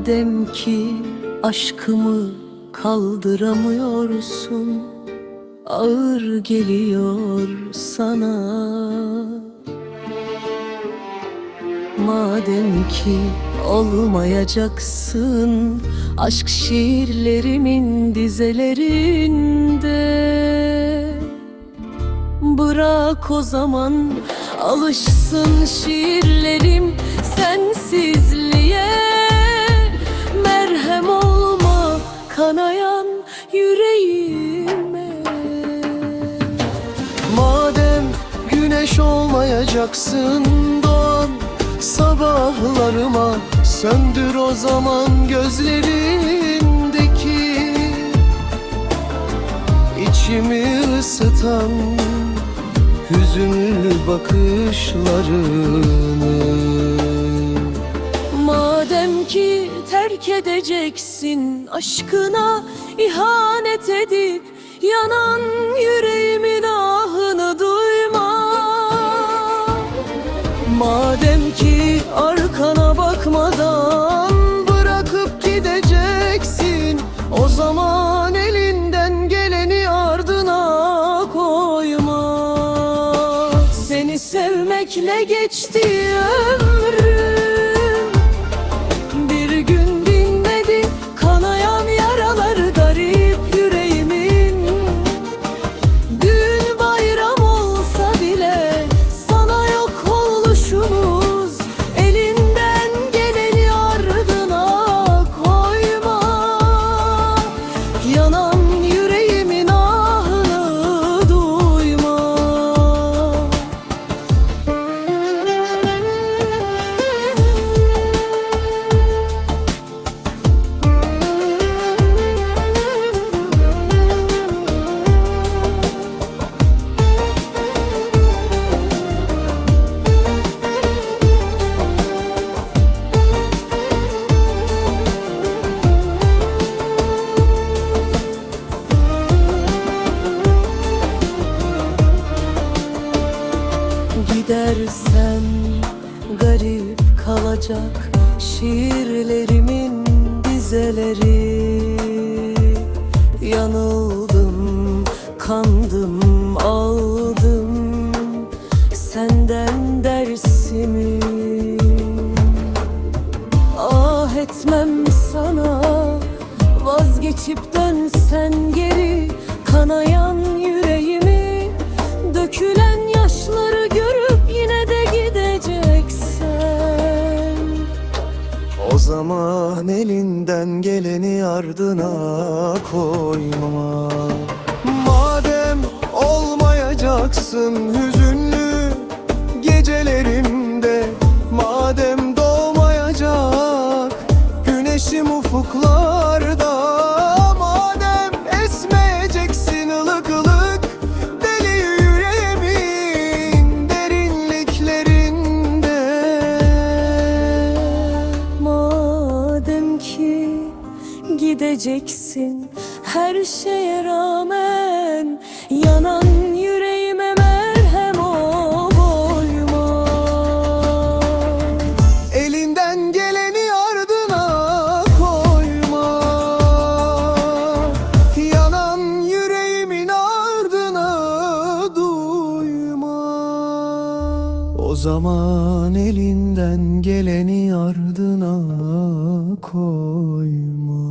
Madem ki aşkımı kaldıramıyorsun Ağır geliyor sana. Madem ki olmayacaksın Aşk şiirlerimin dizelerinde Bırak o zaman alışsın şiirlerim sensizliğe yüreğime. Madem güneş olmayacaksın doğan sabahlarıma Söndür o zaman gözlerindeki içimi ısıtan hüzünlü bakışlarını ki terk edeceksin aşkına ihanet edip Yanan yüreğimin ahını duyma. Madem ki arkana bakmadan Gidersen garip kalacak şiirlerimin dizeleri. Yanıldım, kandım, aldım senden dersimi. Ah etmem sana Vazgeçip dönsen geri Kanayan yüreğimi Dökülen O zaman elinden geleni ardına koyma Madem olmayacaksın hüzünlü gecelerimde gideceksin. Her şeye rağmen Yanan O zaman elinden geleni ardına koyma.